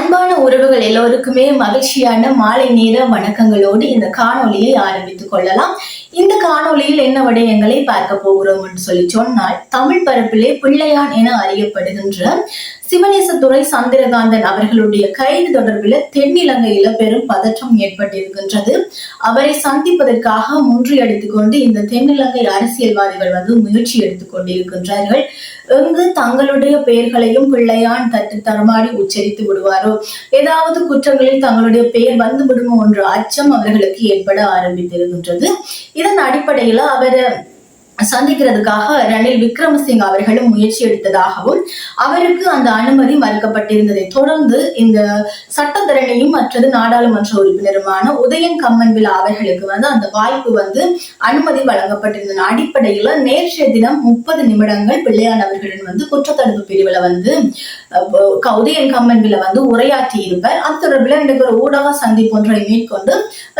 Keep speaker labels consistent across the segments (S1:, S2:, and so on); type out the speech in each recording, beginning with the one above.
S1: அன்பான உறவுகள் எல்லோருக்குமே மகிழ்ச்சியான மாலை நேர வணக்கங்களோடு இந்த காணொளியை ஆரம்பித்துக் கொள்ளலாம். இந்த காணொளியில் என்ன விடயங்களை பார்க்க போகிறோம் என்று சொல்லி சொன்னால் தமிழ் பரப்பிலே பிள்ளையான் என அறியப்படுகின்ற சிவநேசத்துறை சந்திரகாந்தன் அவர்களுடைய கைது தொடர்பில் தென்னிலங்கையில பெரும் பதற்றம் ஏற்பட்டிருக்கின்றது. அவரை சந்திப்பதற்காக முன்றியடித்துக் கொண்டு இந்த தென்னிலங்கை அரசியல்வாதிகள் வந்து முயற்சி எடுத்துக் கொண்டிருக்கின்றார்கள். எங்கு தங்களுடைய பெயர்களையும் பிள்ளையான் தட்டு தரமாடி உச்சரித்து விடுவாரோ? ஏதாவது குற்றங்களில் தங்களுடைய பெயர் வந்து விடுமோ என்ற அச்சம் அவர்களுக்கு ஏற்பட ஆரம்பித்திருக்கின்றது. இதன் அடிப்படையில அவர் சந்திக்கிறதுக்காக ரணில் விக்ரமசிங் அவர்களும் முயற்சி எடுத்ததாகவும் அவருக்கு அந்த அனுமதி மறுக்கப்பட்டிருந்ததை தொடர்ந்து இந்த சட்டத்தரணியும் மற்றது நாடாளுமன்ற உறுப்பினருமான உதயன் கம்மன்விழா அவர்களுக்கு வந்து அந்த வாய்ப்பு வந்து அனுமதி வழங்கப்பட்டிருந்த அடிப்படையில நேற்றைய தினம் முப்பது நிமிடங்கள் பிள்ளையானவர்களின் வந்து குற்றத்தடுப்பு பிரிவுல வந்து உதயன் கம்மன்விழா வந்து உரையாற்றி இருப்பார். அது தொடர்பில் இன்றைக்கு ஒரு ஊடக சந்திப்பு ஒன்றை மேற்கொண்டு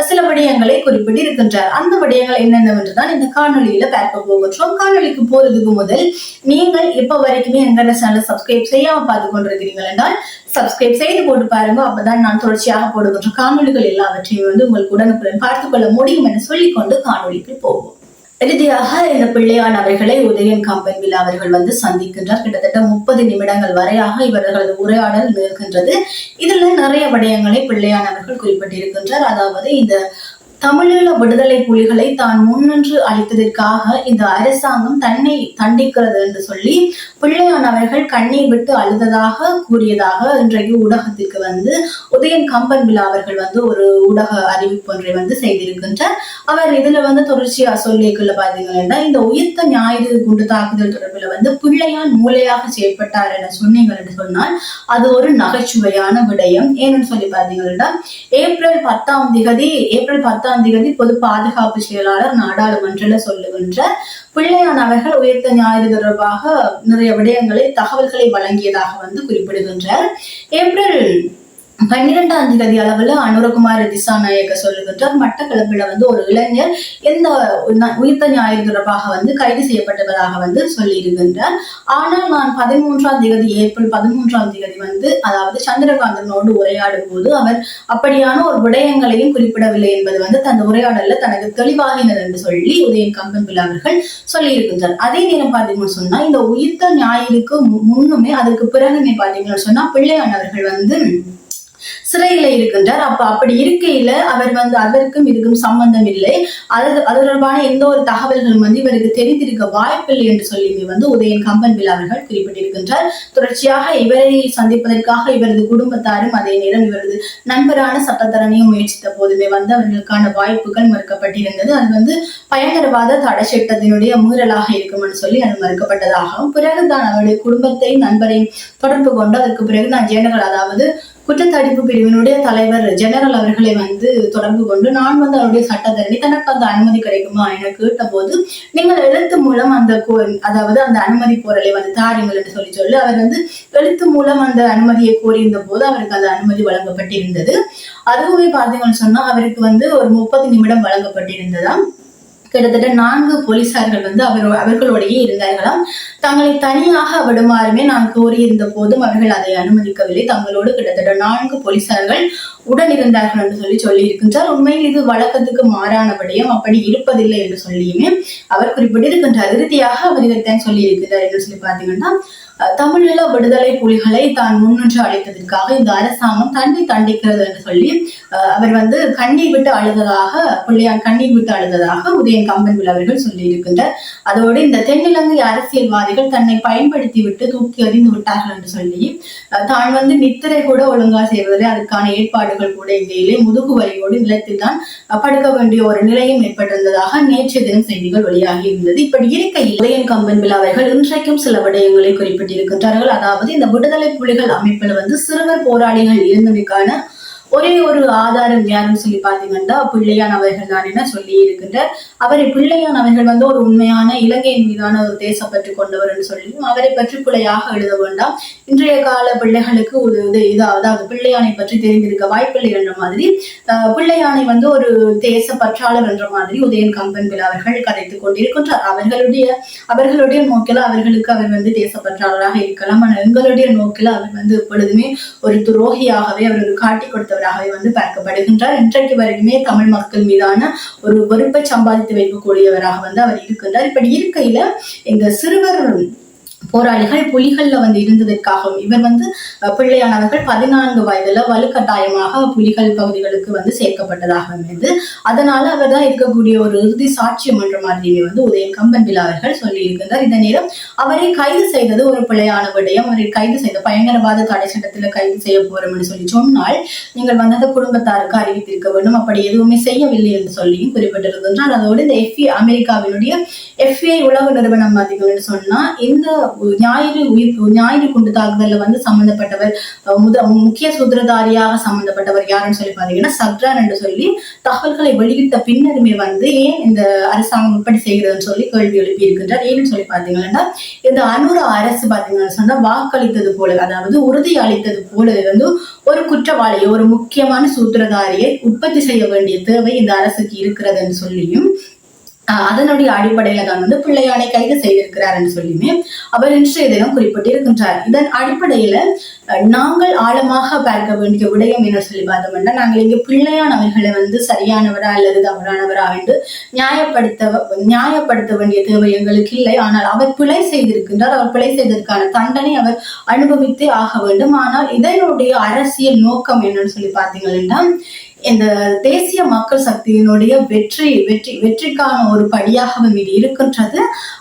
S1: சில விடயங்களை குறிப்பிட்டு இருக்கின்றார் அந்த விடயங்கள் என்னென்னவென்றுதான் இந்த காணொலியில பார்க்க போகட்டும் காணொலிக்கு போறதுக்கு முதல் நீங்கள் இப்ப வரைக்குமே எங்களோட சேனல் சப்ஸ்கிரைப் செய்யாம பார்த்து கொண்டிருக்கிறீர்கள் என்றால் சப்ஸ்கிரைப் செய்து போட்டு பாருங்க. அப்பதான் நான் தொடர்ச்சியாக போடுகின்ற காணொலிகள் எல்லாவற்றையும் வந்து உங்களுக்கு உடனுக்குடன் பார்த்துக்கொள்ள முடியும் என சொல்லிக்கொண்டு காணொலிக்கு போவோம். இறுதியாக இந்த பிள்ளையான் அவர்களை உதயன் கம்பன்வில் அவர்கள் வந்து சந்திக்கின்றார். கிட்டத்தட்ட முப்பது நிமிடங்கள் வரையாக இவர்களது உரையாடல் நிற்கின்றது. இதுல நிறைய விடயங்களை பிள்ளையான் அவர்கள் குறிப்பிட்டிருக்கின்றார். அதாவது இந்த தமிழீழ விடுதலை புலிகளை தான் முன்னின்று அளித்ததற்காக இந்த அரசாங்கம் தன்னை தண்டிக்கிறது என்று சொல்லி பிள்ளையான் அவர்கள் கண்ணீர் விட்டு அழுததாக கூறியதாக இன்றைக்கு ஊடகத்திற்கு வந்து உதயன் கம்பன் விழா அவர்கள் வந்து ஒரு ஊடக அறிவிப்பு ஒன்றை வந்து செய்திருக்கின்றார் அவர் இதுல வந்து தொடர்ச்சியா சொல்லிக்குள்ள பாத்தீங்கன்னா இந்த உயிர்த்த ஞாயிறு குண்டு தாக்குதல் தொடர்பில் வந்து பிள்ளையான் மூளையாக செயற்பட்டார் என சொன்னீங்க என்று சொன்னால் அது ஒரு நகைச்சுவையான விடயம். ஏன்னு சொல்லி பாத்தீங்கன்னா ஏப்ரல் பத்தாம் திகதி ஏப்ரல் பத்தாம் திகதி பொது பாதுகாப்பு செயலாளர் நாடாளுமன்றல சொல்லுகின்ற பிள்ளையான் அவர்கள் உயர்த்த ஞாயிறு தொடர்பாக நிறைய விடயங்களை தகவல்களை வழங்கியதாக வந்து குறிப்பிடுகின்றார். ஏப்ரல் பன்னிரெண்டாம் தேதி அளவுல அனுரகுமார் திசாநாயக்க சொல்லுகின்றார். மட்டக்களப்பில் வந்து ஒரு இளைஞர் எந்த உயிர்த்த ஞாயிறு தொடர்பாக வந்து கைது செய்யப்பட்டதாக வந்து சொல்லியிருக்கின்றார். ஆனால் நான் பதிமூன்றாம் தேதி ஏப்ரல் பதிமூன்றாம் தேதி வந்து அதாவது சந்திரகாந்தனோடு உரையாடும் போது அவர் அப்படியான ஒரு விடயங்களையும் குறிப்பிடவில்லை என்பது வந்து தன் உரையாடல்ல தனக்கு தெளிவாகினர் என்று சொல்லி உதயன் கம்பம்பில் அவர்கள் சொல்லியிருக்கின்றார். அதே நேரம் பார்த்தீங்கன்னு சொன்னா இந்த உயிர்த்த ஞாயிறுக்கு மு- முன்னுமே அதுக்கு பிறகுமே பார்த்தீங்கன்னு சொன்னா பிள்ளையானவர்கள் வந்து சிறையில இருக்கின்றார். அப்ப அப்படி இருக்கையில அவர் வந்து அதற்கும் இதுக்கும் சம்பந்தம் இல்லை. அது அது தொடர்பான எந்த ஒரு தகவல்களும் வந்து இவருக்கு தெரிந்திருக்க வாய்ப்பில்லை என்று சொல்லி வந்து உதயன் கம்பன்பில் அவர்கள் குறிப்பிட்டிருக்கின்றார். தொடர்ச்சியாக இவரை சந்திப்பதற்காக இவரது குடும்பத்தாரும் அதே நேரம் இவரது நண்பரான சட்டத்தரணையும் முயற்சித்த போதுமே வந்து அவர்களுக்கான வாய்ப்புகள் மறுக்கப்பட்டிருந்தது. அது வந்து பயங்கரவாத தடை சட்டத்தினுடைய மீறலாக இருக்கும்னு சொல்லி அது மறுக்கப்பட்டதாகவும் பிறகு தான் அவருடைய குடும்பத்தை நண்பரையும் தொடர்பு கொண்டு அதற்கு பிறகு நான் ஜெனரல் அதாவது குற்றத்தடுப்பு பிரிவினுடைய தலைவர் ஜெனரல் அவர்களை வந்து தொடர்பு கொண்டு நான் வந்து அவருடைய சட்டத்தரணி தனக்கு அந்த அனுமதி கிடைக்குமா என கேட்டபோது நீங்கள் எழுத்து மூலம் அந்த கோ- அதாவது அந்த அனுமதி கோரலை வந்து தாருங்கள் என்று சொல்லி சொல்லி. அவர் வந்து எழுத்து மூலம் அந்த அனுமதியை கோரியிருந்த போது அவருக்கு அந்த அனுமதி வழங்கப்பட்டிருந்தது. அதுவுமே பார்த்தீங்கன்னு சொன்னா அவருக்கு வந்து ஒரு முப்பது நிமிடம் வழங்கப்பட்டிருந்ததாம். கிட்டத்தட்ட நான்கு போலீசார்கள் வந்து அவர் அவர்களோடையே இருந்தார்களாம். தங்களை தனியாக விடுமாறுமே நான் கோரியிருந்த போதும் அவர்கள் அதை அனுமதிக்கவில்லை. தங்களோடு கிட்டத்தட்ட நான்கு போலீசார்கள் உடன் இருந்தார்கள் என்று சொல்லி சொல்லி இருக்கின்றார் உண்மையில் இது வழக்கத்துக்கு மாறானபடியும் அப்படி இருப்பதில்லை என்று சொல்லியுமே அவர் குறிப்பிட்டிருக்கின்றார். இறுதியாக அவர் இதைத்தான் சொல்லி இருக்கின்றார் என்று சொல்லி பார்த்தீங்கன்னா தமிழீழ விடுதலை புலிகளை தான் முன்னின்று அழைத்ததற்காக இந்த அரசாங்கம் தன்னை தண்டிக்கிறது என்று சொல்லி அஹ், அவர் வந்து கண்ணீர் விட்டு அழுததாக பிள்ளையார் கண்ணீர் விட்டு அழுததாக உதயன் கம்பன்வில் அவர்கள் சொல்லியிருக்கின்ற அதோடு இந்த தென்னிலங்கை அரசியல்வாதிகள் தன்னை பயன்படுத்தி விட்டு தூக்கி அறிந்து விட்டார்கள் என்று சொல்லி தான் வந்து நித்திரை கூட ஒழுங்கா செய்வதில் அதுக்கான ஏற்பாடுகள் கூட இல்லையிலே முதுகு வலியோடு நிலத்தில் தான் படுக்க வேண்டிய ஒரு நிலையும் ஏற்பட்டிருந்ததாக நேற்றைய தினம் செய்திகள் வெளியாகி இருந்தது. இப்படி இருக்கையில் உதயன் கம்பன் அவர்கள் இன்றைக்கும் சில விடயங்களை குறிப்பிட்டிருக்கின்றார்கள். அதாவது இந்த விடுதலை புலிகள் அமைப்பில் வந்து சிறுவர் போராளிகள் இருந்தமைக்கான ஒரே ஒரு ஆதாரம் யாருன்னு சொல்லி பாத்தீங்கன்னா பிள்ளையான் அவர்கள் தான் என சொல்லி இருக்கின்ற அவரை பிள்ளையான் அவர்கள் வந்து ஒரு உண்மையான இலங்கையின் மீதான ஒரு தேசப்பற்று கொண்டவர் என்று சொல்லியும் அவரை பற்றி பிள்ளையாக எழுத வேண்டாம். இன்றைய கால பிள்ளைகளுக்கு ஒரு இது இதாவது பிள்ளையானை பற்றி தெரிந்திருக்க வாய்ப்பில்லை என்ற மாதிரி பிள்ளையானை வந்து ஒரு தேச பற்றாளர் என்ற மாதிரி உதயன் கம்பன்பில் அவர்கள் கதைத்துக் கொண்டிருக்கின்றார். அவர்களுடைய அவர்களுடைய நோக்கில அவர்களுக்கு அவர் வந்து தேசப்பற்றாளராக இருக்கலாம். ஆனால் எங்களுடைய நோக்கில அவர் வந்து எப்பொழுதுமே ஒரு துரோகியாகவே அவர் ஒரு காட்டி கொடுத்தவராகவே வந்து பார்க்கப்படுகின்றார். இன்றைக்கு வரைக்குமே தமிழ் மக்கள் மீதான ஒரு வெறுப்பை சம்பாதித்து வைக்கக்கூடியவராக வந்து அவர் இருக்கின்றார். இப்படி இருக்கையில எங்க சிறுவர் போராளிகள் புலிகள்ல வந்து இருந்ததற்காகவும் இவர் வந்து பிள்ளையானவர்கள் பதினான்கு வயதுல வலுக்கட்டாயமாக புலிகள் பகுதிகளுக்கு வந்து சேர்க்கப்பட்டதாக இருந்து அதனால அவர் தான் இருக்கக்கூடிய ஒரு இறுதி சாட்சியம் என்ற மாதிரியுமே வந்து உதயம் கம்பன்பில் அவர்கள் சொல்லி இருக்கின்றார். இந்த நேரம் அவரை கைது செய்தது ஒரு பிள்ளையான விடயம். அவரை கைது செய்த பயங்கரவாத தடை சட்டத்துல கைது செய்ய போறோம் என்று சொல்லி சொன்னால் நீங்கள் வந்து அந்த குடும்பத்தாருக்கு அறிவித்திருக்க வேண்டும். அப்படி எதுவுமே செய்யவில்லை என்று சொல்லியும் குறிப்பிட்டிருக்கின்றார். அதோடு இந்த எஃப்இ அமெரிக்காவினுடைய எஃப்ஏ உலக நிறுவனம் பார்த்தீங்கன்னு சொன்னா இந்த ஞாயிறு உயிர் ஞாயிறு குண்டு தாக்குதல்ல வந்து சம்பந்தப்பட்டவர் முத முக்கிய சூத்திரதாரியாக சம்பந்தப்பட்டவர் யாருன்னு சொல்லி பாத்தீங்கன்னா சக்ரான் என்று சொல்லி தகவல்களை வெளியிட்ட பின்னருமே வந்து ஏன் இந்த அரசாங்கம் இப்படி செய்கிறதுன்னு சொல்லி கேள்வி எழுப்பி இருக்கின்றார். ஏன்னு சொல்லி பாத்தீங்கன்னா இந்த அனுர அரசு பாத்தீங்கன்னா சொன்னா வாக்களித்தது போல அதாவது உறுதி அளித்தது போல வந்து ஒரு குற்றவாளியை ஒரு முக்கியமான சூத்திரதாரியை உற்பத்தி செய்ய வேண்டிய தேவை இந்த அரசுக்கு இருக்கிறதுன்னு சொல்லியும் அதனுடைய அடிப்படையில தான் வந்து பிள்ளையானை கைது செய்திருக்கிறார் என்று சொல்லியுமே அவர் இன்றைய தினம் குறிப்பிட்டிருக்கின்றார். இதன் அடிப்படையில நாங்கள் ஆழமாக பார்க்க வேண்டிய விடயம் என்ன சொல்லி பார்த்தோம்னா நாங்கள் இங்கே பிள்ளையான் அவர்களை வந்து சரியானவரா அல்லது தவறானவரா என்று நியாயப்படுத்த நியாயப்படுத்த வேண்டிய தேவை எங்களுக்கு இல்லை. ஆனால் அவர் பிழை செய்திருக்கின்றார். அவர் பிழை செய்ததற்கான தண்டனை அவர் அனுபவித்தே ஆக வேண்டும். ஆனால் இதனுடைய அரசியல் நோக்கம் என்னன்னு சொல்லி பார்த்தீங்கன்னா இந்த தேசிய மக்கள் சக்தியினுடைய வெற்றி வெற்றி வெற்றிக்கான ஒரு படியாகவும் இது இருக்கின்றது.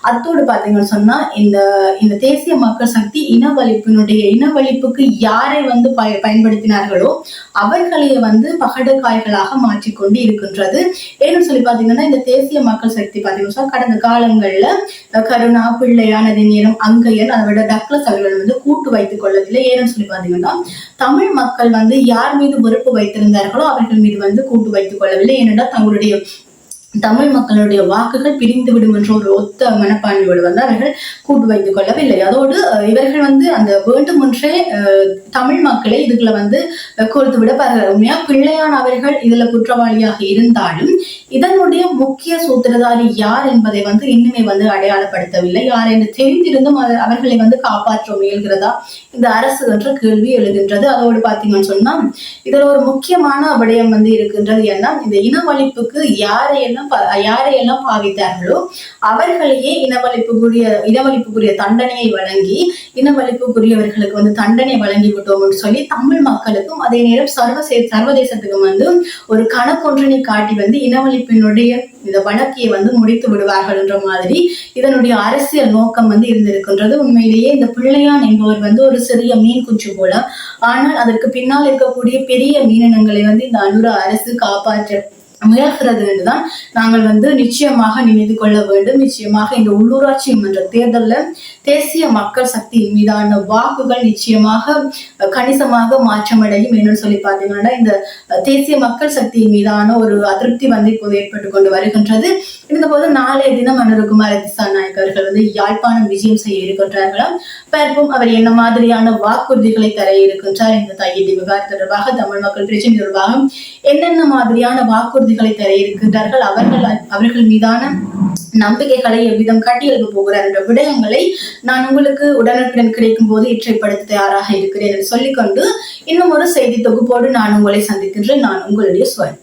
S1: அத்தோடு பார்த்தீங்கன்னு சொன்னா இந்த இந்த தேசிய மக்கள் சக்தி இனவழிப்பினுடைய இனவழிப்புக்கு யாரை வந்து பய பயன்படுத்தினார்களோ அவர்களையே வந்து பகடுக்காய்களாக மாற்றிக்கொண்டு இருக்கின்றது. ஏன்னு சொல்லி பார்த்தீங்கன்னா இந்த தேசிய மக்கள் சக்தி பார்த்தீங்கன்னா சொன்னா கடந்த காலங்கள்ல கருணா பிள்ளையானது நேரம் அங்கையன் அதை விட டக்ளஸ் அவர்கள் வந்து கூட்டு வைத்துக் கொள்ளவில்லை. ஏன்னு சொல்லி பார்த்தீங்கன்னா தமிழ் மக்கள் வந்து யார் மீது வெறுப்பு வைத்திருந்தார்களோ அவர்கள் மீது வந்து கூட்டு வைத்துக் கொள்ளவில்லை. ஏனென்றால் தங்களுடைய தமிழ் மக்களுடைய வாக்குகள் பிரிந்து விடும் என்ற ஒரு ஒத்த மனப்பான்மையோடு வந்து அவர்கள் கூட்டு வைத்துக் கொள்ளவில்லை. அதோடு இவர்கள் வந்து அந்த வேண்டுமென்றே அஹ், தமிழ் மக்களை இதுகளை வந்து கொடுத்து விட உண்மையா? பிள்ளையான் அவர்கள் இதுல குற்றவாளியாக இருந்தாலும் இதனுடைய முக்கிய சூத்திரதாரி யார் என்பதை வந்து இன்னுமே வந்து அடையாளப்படுத்தவில்லை. யார் என்று தெரிந்திருந்தும் அவர்களை வந்து காப்பாற்ற முயல்கிறதா? இந்த அரசு என்ற கேள்வி எழுகின்றது. அதோடு பார்த்தீங்கன்னு சொன்னா இதுல ஒரு முக்கியமான விடயம் வந்து இருக்கின்றது. ஏன்னா இந்த இனவழிப்புக்கு யாரையெல்லாம் பா- யாரையெல்லாம் பாவித்தார்களோ அவர்களையே இனவழிப்புக்குரிய இனவழிப்புக்குரிய தண்டனையை வழங்கி இனவழிப்புக்குரியவர்களுக்கு வந்து தண்டனை வழங்கி விட்டோம்னு சொல்லி தமிழ் மக்களுக்கும் அதே நேரம் சர்வசே சர்வதேசத்துக்கும் வந்து ஒரு கணக்கொன்றினை காட்டி வந்து இனவழிப்பினுடைய இந்த வழக்கையை வந்து முடித்து விடுவார்கள் என்ற மாதிரி இதனுடைய அரசியல் நோக்கம் வந்து இருந்திருக்கின்றது. உண்மையிலேயே இந்த பிள்ளையான் என்பவர் வந்து ஒரு சிறிய மீன் குஞ்சு போல ஆனால் அதற்கு பின்னால் இருக்கக்கூடிய பெரிய மீனினங்களை வந்து இந்த அனுர அரசு காப்பாற்ற முயல்கிறது என்றுதான் நாங்கள் வந்து நிச்சயமாக நினைத்து கொள்ள வேண்டும். நிச்சயமாக இந்த உள்ளூராட்சி மன்ற தேர்தலில் தேசிய மக்கள் சக்தியின் மீதான வாக்குகள் நிச்சயமாக கணிசமாக மாற்றமடையும் என்னன்னு சொல்லி பார்த்தீங்கன்னா இந்த தேசிய மக்கள் சக்தியின் மீதான ஒரு அதிருப்தி வந்து இப்போது ஏற்பட்டு கொண்டு வருகின்றது. இருந்தபோது நாளைய தினம் அனுருகுமார திசாநாயக் அவர்கள் வந்து யாழ்ப்பாணம் விஜயம் செய்ய இருக்கின்றார்களாம் பார்ப்போம். அவர் என்ன மாதிரியான வாக்குறுதிகளை தர இருக்கின்றார்? இந்த தையீட்டு விவகாரம் தொடர்பாக தமிழ் மக்கள் பிரச்சனை தொடர்பாக என்னென்ன மாதிரியான வாக்குறுதி வாக்குறுதிகளை தர இருக்கின்றார்கள். அவர்கள் அவர்கள் மீதான நம்பிக்கைகளை எவ்விதம் கட்டியெழுப்ப போகிறார் என்ற விடயங்களை நான் உங்களுக்கு உடனுக்குடன் கிடைக்கும் போது இற்றைப்படுத்த தயாராக இருக்கிறேன் என்று சொல்லிக்கொண்டு இன்னும் ஒரு செய்தி தொகுப்போடு நான் உங்களை சந்திக்கின்றேன். நான் உங்களுடைய சுவன்.